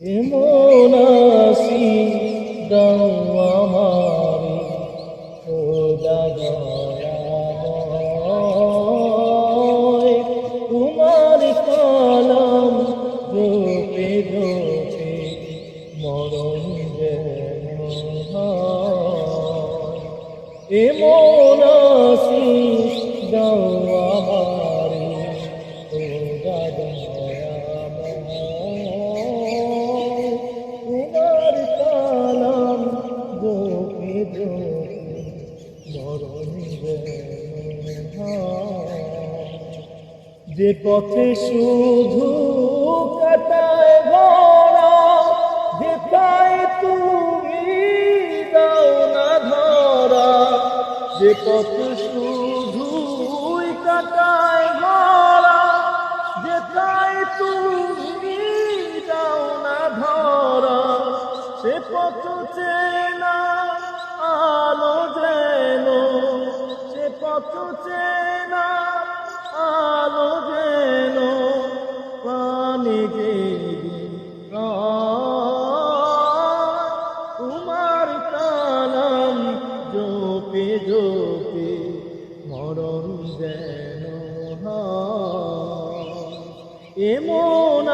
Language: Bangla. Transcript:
এমন আসি দাও আমারে খোদা তোমার কালাম রূপে রূপে মরণ এমন যে পথে শুধু কাটায় ভরা যেথায় তুমি দাও না ধরা, যে পথ শুধু কাটায় ভরা যেথায় তুমি দাও না ধরা, সে পথ চেনা চেনা আলো যেন পানি যে তোমার কালাম জোপে জোপে মরণ যেন। এমন